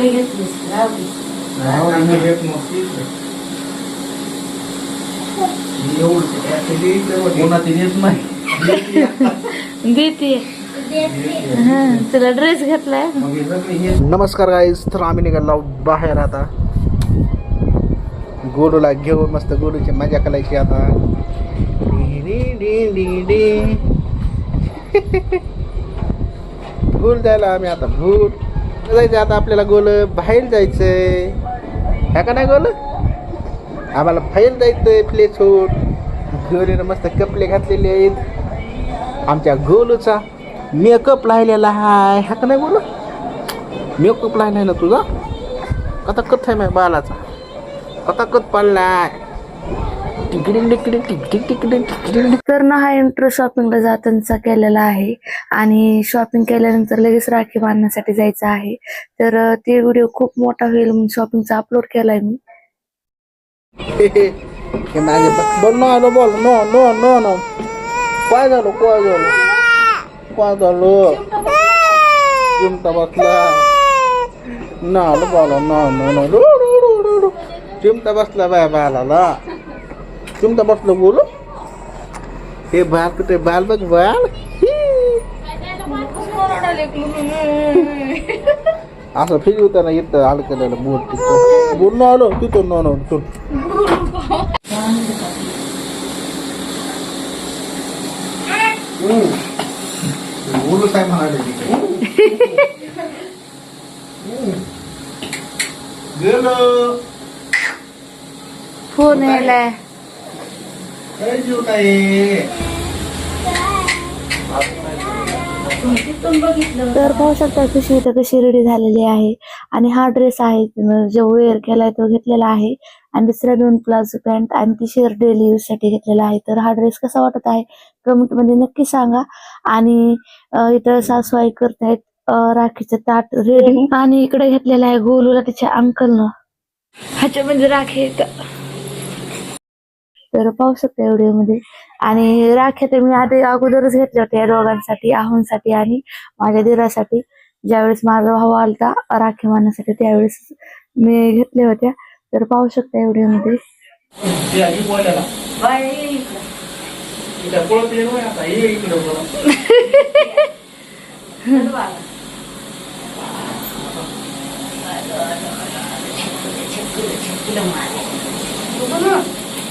कळायला राहू दे. घेत एवढं actually तेव्हा नाही देते हा तुला ड्रेस घेतलाय मग हे सगळे हे नमस्कार गाईज तर आम्ही निघालो बाहेर आता गोडूला घेऊन मस्त गोडूची मजा करायची आता डी डी डी डी. आम्ही आता भूल जायचं आता आपल्याला गोल बाहेर जायचंय. ह्या का नाही गोल? आम्हाला बाहेर जायचंय प्ले सोड गोलीनं मस्त कपडे घातलेले आहेत. आमच्या गोलूचा मेकअप लाहिलेला आहे. ह्या का नाही गोल? मेकअप लायलाय ना तुझा? कथा कथ आहे माझ्या बालाचा कथा कथ पाळलाय. तर ना हा इंट्रो शॉपिंगला जाताना केलेला आहे. आणि शॉपिंग केल्यानंतर लगेच राखी बांधण्यासाठी जायचं आहे. तर ते व्हिडिओ खूप मोठा होईल म्हणून शॉपिंगचा अपलोड केलाय मी. हे बोल no no no no no काय झालं काय झालं काय झालं चिमटा बसला ना बोला नो चिमटा बसला बाय बालाला चिमटा बसलो बोलू हे बाल कुठे बाल बघ बाल असं फिरवताना येतं अडकलेलं बोट तिथं बोल न आलो तिथं न आलो तू बोलू काय म्हणाले नाही तर पाहू शकता कशी इथं कशी रेडी झालेली आहे. आणि हा ड्रेस आहे जो वेअर केलाय तो घेतलेला आहे. आणि दुसऱ्या दोन प्लाझो पॅन्ट आणि टी शर्ट डेली यूजसाठी घेतलेला आहे. तर हा ड्रेस कसा वाटत आहे? कमेंटमध्ये नक्की सांगा. आणि इथं सासूबाई करतायत राखीचं ताट रेडी आणि इकडे घेतलेलं आहे गोलूला त्याच्या अंकलनं ह्याच्यामध्ये राखी तर पाहू शकता व्हिडिओमध्ये आणि राख्या तर मी आधी अगोदरच घेतल्या होत्या या दोघांसाठी आहोंसाठी आणि माझ्या दिरासाठी. ज्यावेळेस माझा भाऊ आलता राखी मारण्यासाठी त्यावेळेस मी घेतल्या होत्या. तर पाहू शकता व्हिडिओमध्ये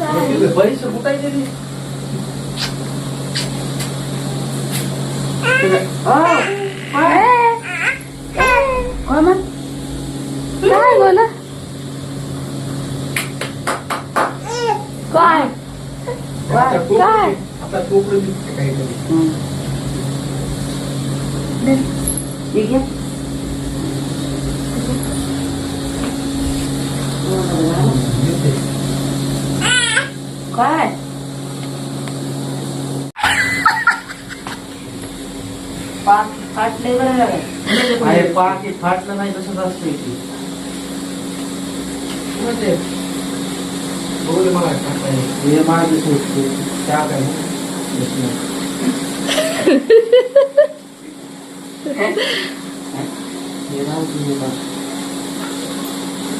तिथे बरीच फुटायची ती. काय बोला काय आता टोपलं काय? दे. आता टोपलं दिसते काहीतरी दिसते. काय? फाटले बरं पाकी फाटलं नाही तसंच असतं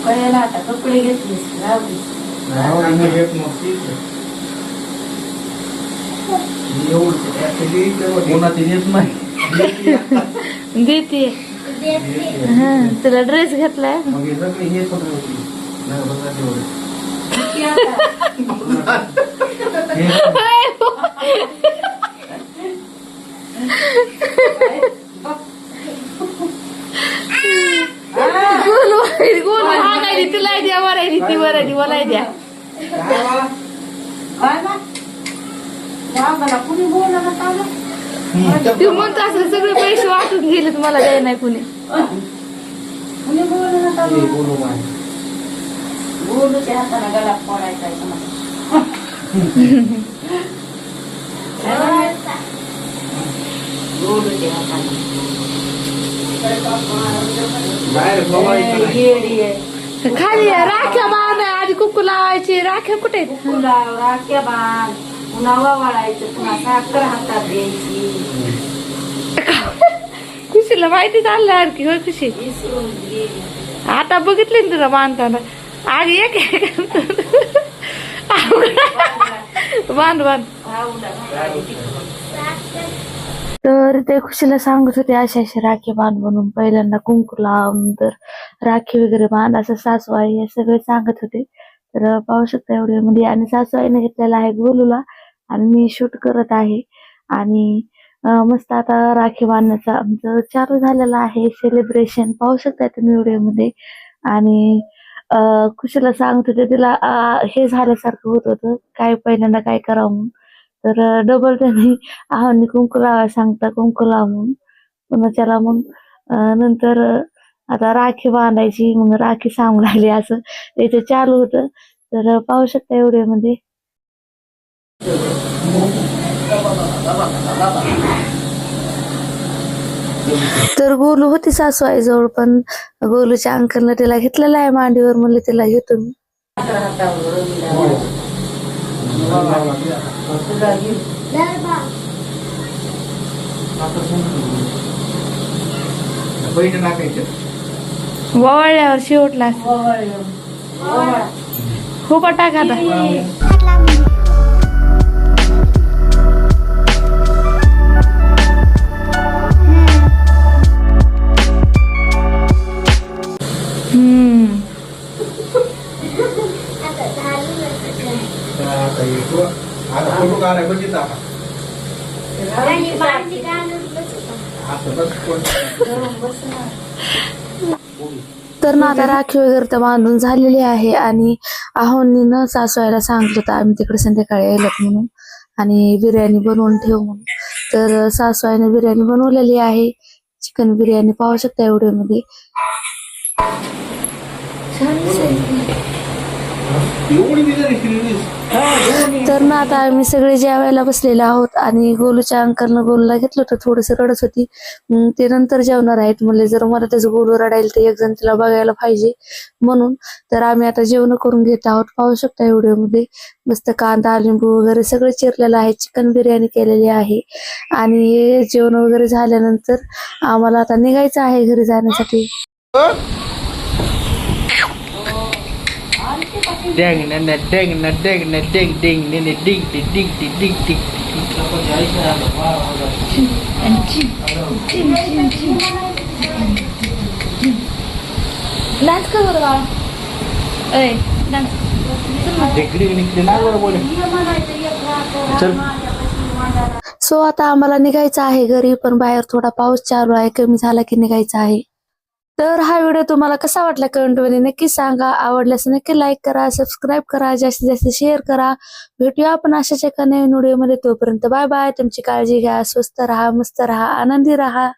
कळायला आता कपडे घेतलीस राहू दे. नाही, मी घेत नव्हती मी एवढं actually तेव्हा कोणाची येत नाही देते हा तुला ड्रेस घेतलाय तिला द्या ती बरायची बोलाय द्या मला तू म्हणतो असं सगळे पैसे वाटून गेले तुम्हाला द्याय नाही कुणी हे हाताने फोडायचा हाताने. खाली राख्या बाण आहे आधी कुकू लावायची राख्या कुठे? फुला राख्या बांध पुन्हा वाळायचं पुन्हा साखर हातात द्यायची खुशीला माहिती चाललं आणखी होय खुशी आता बघितले ना तुला बांधताना आग एक बांध बांध. तर ते खुशीला सांगत होते अशा अशा राखी बांध म्हणून. पहिल्यांदा कुंकू लावून तर राखी वगैरे बांध असं सासूबाई हे सगळे सांगत होते. तर पाहू शकता एवढे. म्हणजे आणि सासूबाईने घेतलेला आहे गोलूला आणि मी शूट करत आहे. आणि मस्त आता राखी बांधण्याचा आमचं चालू झालेलं आहे सेलिब्रेशन पाहू शकता तुम्ही व्हिडिओमध्ये आणि खुशीला सांगत होते तिला हे झाल्यासारखं होत होतं काय पहिल्यांदा काय करावं म्हणून. तर डबल त्यांनी आहोनी कुंकू लावा सांगता कुंकू लाव म्हणून पुन्हा त्याला मग नंतर आता राखी बांधायची मग राखी सांगू लागली असं इथे चालू होतं. तर पाहू शकता एवढ्यामध्ये मध्ये म्हणजे. तर गोलू होती सासू आईजवळ पण गोलूच्या अंकलनं तिला घेतलेला आहे मांडीवर म्हणले तिला घेतो मी. वळल्यावर शेवटला. खूप टाका आता हम्म फोटो काढाय बघित तर ना आता राखी वगैरे तर बांधून झालेली आहे आणि आहोनी न सासवायला सांगितलं तर आम्ही तिकडे संध्याकाळी यायला म्हणून आणि बिर्याणी बनवून ठेव म्हणून. तर सासवाईने बिर्याणी बनवलेली आहे. चिकन बिर्याणी पाहू शकता एवढे तर ना आता आम्ही सगळे जेवायला बसलेले आहोत आणि गोलूच्या अंकलनं गोलूला घेतलं होतं थोडंसं रडत होती. ते नंतर जेवणार आहेत म्हणले जर मला त्याचं गोलू रडायला तर एक जण तिला बघायला पाहिजे म्हणून. तर आम्ही आता जेवण करून घेत आहोत पाहू शकता व्हिडिओमध्ये मस्त कांदा लिंबू वगैरे सगळं चिरलेलं आहे चिकन बिर्याणी केलेली आहे. आणि हे जेवण वगैरे झाल्यानंतर आम्हाला आता निघायचं आहे घरी जाण्यासाठी. डेंग न न डेंग न डेंग न डेंग डेंग ने ने डिंग डी डिंग डी डिंग डिंग डान्स कर बरं बाळा ऐ डान्स डिग्री निघते ना बरं बोले चल सो आता आम्हाला निघायचं आहे घरी पण बाहेर थोडा पाऊस चालू आहे कमी झाला की निघायचं आहे तर हा व्हिडिओ तुम्हाला कसा वाटला कमेंटमध्ये नक्की सांगा. आवडल्यास नक्की लाईक करा सबस्क्राईब करा जास्तीत जास्त शेअर करा. भेटूया आपण अशाच एका नवीन व्हिडिओमध्ये. तोपर्यंत बाय बाय तुमची काळजी घ्या स्वस्त राहा मस्त राहा आनंदी राहा.